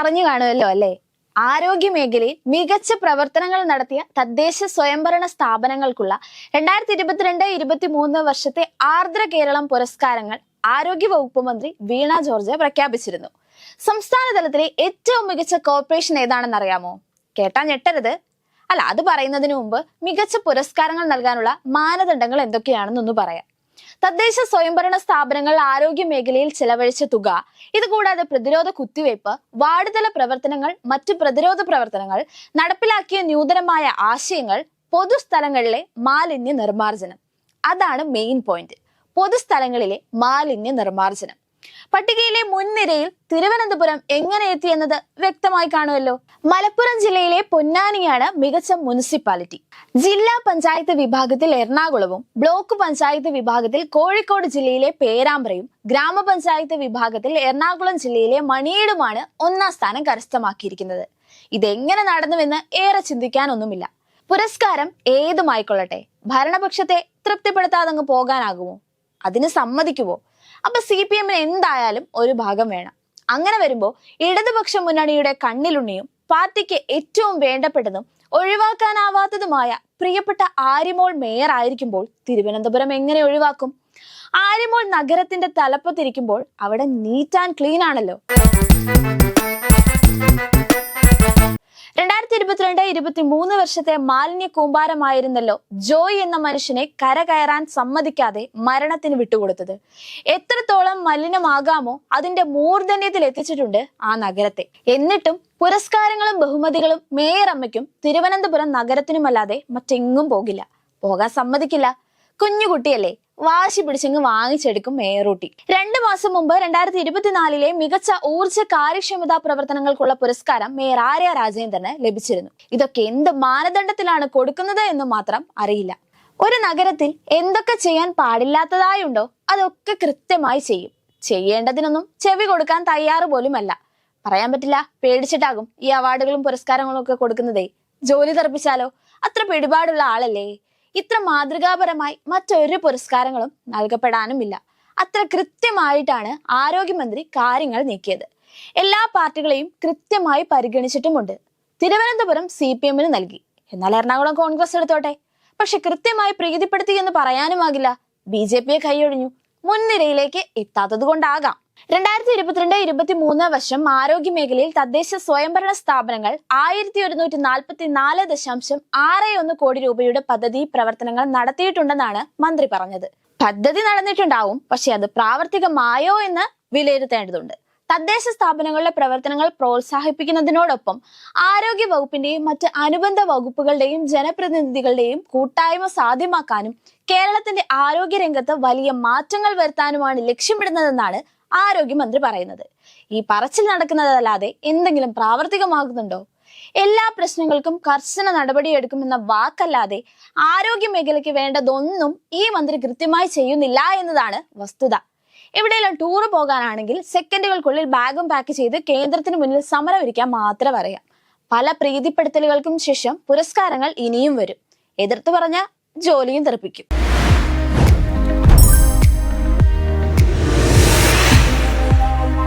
അറിഞ്ഞു കാണുമല്ലോ അല്ലേ? ആരോഗ്യ മേഖലയിൽ മികച്ച പ്രവർത്തനങ്ങൾ നടത്തിയ തദ്ദേശ സ്വയംഭരണ സ്ഥാപനങ്ങൾക്കുള്ള രണ്ടായിരത്തി ഇരുപത്തിരണ്ട് ഇരുപത്തി മൂന്ന് വർഷത്തെ ആർദ്ര കേരളം പുരസ്കാരങ്ങൾ ആരോഗ്യ വകുപ്പ് മന്ത്രി വീണ ജോർജ് പ്രഖ്യാപിച്ചിരുന്നു. സംസ്ഥാന തലത്തിലെ ഏറ്റവും മികച്ച കോർപ്പറേഷൻ ഏതാണെന്ന് അറിയാമോ? കേട്ടാ ഞെട്ടരുത്. അല്ല അത് പറയുന്നതിന് മുമ്പ് മികച്ച പുരസ്കാരങ്ങൾ നൽകാനുള്ള മാനദണ്ഡങ്ങൾ എന്തൊക്കെയാണെന്നൊന്ന് പറയാം. തദ്ദേശ സ്വയംഭരണ സ്ഥാപനങ്ങൾ ആരോഗ്യ മേഖലയിൽ ചെലവഴിച്ച തുക. ഇതുകൂടാതെ പ്രതിരോധ കുത്തിവയ്പ് വാർഡുതല പ്രവർത്തനങ്ങൾ മറ്റ് പ്രതിരോധ പ്രവർത്തനങ്ങൾ നടപ്പിലാക്കിയ നൂതനമായ ആശയങ്ങൾ പൊതുസ്ഥലങ്ങളിലെ മാലിന്യ നിർമ്മാർജനം. അതാണ് മെയിൻ പോയിന്റ്. പൊതുസ്ഥലങ്ങളിലെ മാലിന്യ നിർമ്മാർജനം. പട്ടികയിലെ മുൻനിരയിൽ തിരുവനന്തപുരം എങ്ങനെ എത്തി എന്നത് വ്യക്തമായി കാണുമല്ലോ. മലപ്പുറം ജില്ലയിലെ പൊന്നാനിയാണ് മികച്ച മുനിസിപ്പാലിറ്റി. ജില്ലാ പഞ്ചായത്ത് വിഭാഗത്തിൽ എറണാകുളവും ബ്ലോക്ക് പഞ്ചായത്ത് വിഭാഗത്തിൽ കോഴിക്കോട് ജില്ലയിലെ പേരാമ്പ്രയും ഗ്രാമപഞ്ചായത്ത് വിഭാഗത്തിൽ എറണാകുളം ജില്ലയിലെ മണിയേടുമാണ് ഒന്നാം സ്ഥാനം കരസ്ഥമാക്കിയിരിക്കുന്നത്. ഇതെങ്ങനെ നടന്നുവെന്ന് ഏറെ ചിന്തിക്കാനൊന്നുമില്ല. പുരസ്കാരം ഏതുമായിക്കൊള്ളട്ടെ? ഭരണപക്ഷത്തെ തൃപ്തിപ്പെടുത്താതെ പോകാനാകുമോ? അതിന് സമ്മതിക്കുമോ അപ്പൊ സി പി എമ്മിന് എന്തായാലും ഒരു ഭാഗം വേണം. അങ്ങനെ വരുമ്പോൾ ഇടതുപക്ഷ മുന്നണിയുടെ കണ്ണിലുണ്ണിയും പാർട്ടിക്ക് ഏറ്റവും വേണ്ടപ്പെട്ടതും ഒഴിവാക്കാനാവാത്തതുമായ പ്രിയപ്പെട്ട ആര്യമോൾ മേയർ ആയിരിക്കുമ്പോൾ തിരുവനന്തപുരം എങ്ങനെ ഒഴിവാക്കും? ആര്യമോൾ നഗരത്തിന്റെ തലപ്പത്തിരിക്കുമ്പോൾ അവിടെ നീറ്റ് ആൻഡ് ക്ലീൻ ആണല്ലോ. ഇരുപത്തി മൂന്ന് വർഷത്തെ മാലിന്യ കൂമ്പാരമായിരുന്നല്ലോ ജോയ് എന്ന മനുഷ്യനെ കരകയറാൻ സമ്മതിക്കാതെ മരണത്തിന് വിട്ടുകൊടുത്തത്. എത്രത്തോളം മലിനമാകാമോ അതിന്റെ മൂർധന്യത്തിൽ എത്തിച്ചിട്ടുണ്ട് ആ നഗരത്തെ. എന്നിട്ടും പുരസ്കാരങ്ങളും ബഹുമതികളും മേയർ അമ്മയ്ക്കും തിരുവനന്തപുരം നഗരത്തിനുമല്ലാതെ മറ്റെങ്ങും പോകില്ല. പോകാൻ സമ്മതിക്കില്ല. കുഞ്ഞുകുട്ടിയല്ലേ? വാശി പിടിച്ചെങ്കിൽ വാങ്ങിച്ചെടുക്കും മേയറൂട്ടി രണ്ടു മാസം മുമ്പ് രണ്ടായിരത്തി ഇരുപത്തിനാലിലെ മികച്ച ഊർജ കാര്യക്ഷമതാ പ്രവർത്തനങ്ങൾക്കുള്ള പുരസ്കാരം മേയർ ആര്യ രാജേന്ദ്രന് ലഭിച്ചിരുന്നു. ഇതൊക്കെ എന്ത് മാനദണ്ഡത്തിലാണ് കൊടുക്കുന്നത് എന്ന് മാത്രം അറിയില്ല. ഒരു നഗരത്തിൽ എന്തൊക്കെ ചെയ്യാൻ പാടില്ലാത്തതായുണ്ടോ അതൊക്കെ കൃത്യമായി ചെയ്യും. ചെയ്യേണ്ടതിനൊന്നും ചെവി കൊടുക്കാൻ തയ്യാറ് പോലുമല്ല. പറയാൻ പറ്റില്ല പേടിച്ചിട്ടാകും ഈ അവാർഡുകളും പുരസ്കാരങ്ങളും ഒക്കെ കൊടുക്കുന്നതേ. ജോലി തെറപ്പിച്ചാലോ? അത്ര പിടിപാടുള്ള ആളല്ലേ? ഇത്ര മാതൃകാപരമായി മറ്റൊരു പുരസ്കാരങ്ങളും നൽകപ്പെടാനുമില്ല. അത്ര കൃത്യമായിട്ടാണ് ആരോഗ്യമന്ത്രി കാര്യങ്ങൾ നീക്കിയത്. എല്ലാ പാർട്ടികളെയും കൃത്യമായി പരിഗണിച്ചിട്ടുമുണ്ട്. തിരുവനന്തപുരം സി പി എമ്മിന് നൽകി. എന്നാൽ എറണാകുളം കോൺഗ്രസ് എടുത്തോട്ടെ. പക്ഷെ കൃത്യമായി പ്രീതിപ്പെടുത്തി എന്ന് പറയാനുമാകില്ല. ബി ജെ പിയെ കൈയൊഴിഞ്ഞു. മുൻനിരയിലേക്ക് എത്താത്തത് കൊണ്ടാകാം രണ്ടായിരത്തി ഇരുപത്തിരണ്ട് ഇരുപത്തി മൂന്ന് വർഷം ആരോഗ്യ മേഖലയിൽ തദ്ദേശ സ്വയംഭരണ സ്ഥാപനങ്ങൾ ആയിരത്തി ഒരുന്നൂറ്റി നാൽപ്പത്തി നാല് ദശാംശം ആറ് ഒന്ന് കോടി രൂപയുടെ പദ്ധതി പ്രവർത്തനങ്ങൾ നടത്തിയിട്ടുണ്ടെന്നാണ് മന്ത്രി പറഞ്ഞത്. പദ്ധതി നടന്നിട്ടുണ്ടാവും പക്ഷെ അത് പ്രാവർത്തികമായോ എന്ന് വിലയിരുത്തേണ്ടതുണ്ട്. തദ്ദേശ സ്ഥാപനങ്ങളുടെ പ്രവർത്തനങ്ങൾ പ്രോത്സാഹിപ്പിക്കുന്നതിനോടൊപ്പം ആരോഗ്യ വകുപ്പിന്റെയും മറ്റ് അനുബന്ധ വകുപ്പുകളുടെയും ജനപ്രതിനിധികളുടെയും കൂട്ടായ്മ സാധ്യമാക്കാനും കേരളത്തിന്റെ ആരോഗ്യ രംഗത്ത് വലിയ മാറ്റങ്ങൾ വരുത്താനുമാണ് ലക്ഷ്യമിടുന്നതെന്നാണ് ആരോഗ്യമന്ത്രി പറയുന്നത്. ഈ പറച്ചിൽ നടക്കുന്നതല്ലാതെ എന്തെങ്കിലും പ്രാവർത്തികമാകുന്നുണ്ടോ? എല്ലാ പ്രശ്നങ്ങൾക്കും കർശന നടപടിയെടുക്കുമെന്ന വാക്കല്ലാതെ ആരോഗ്യ മേഖലയ്ക്ക് വേണ്ടതൊന്നും ഈ മന്ത്രി കൃത്യമായി ചെയ്യുന്നില്ല എന്നതാണ് വസ്തുത. എവിടെയെല്ലാം ടൂർ പോകാനാണെങ്കിൽ സെക്കൻഡുകൾക്കുള്ളിൽ ബാഗും പാക്ക് ചെയ്ത് കേന്ദ്രത്തിന് മുന്നിൽ സമരം ഇരിക്കാൻ മാത്രം പറയാം. പല പ്രീതിപ്പെടുത്തലുകൾക്കും ശേഷം പുരസ്കാരങ്ങൾ ഇനിയും വരും. എതിർത്ത് പറഞ്ഞ ജോലിയും തെറിപ്പിക്കും.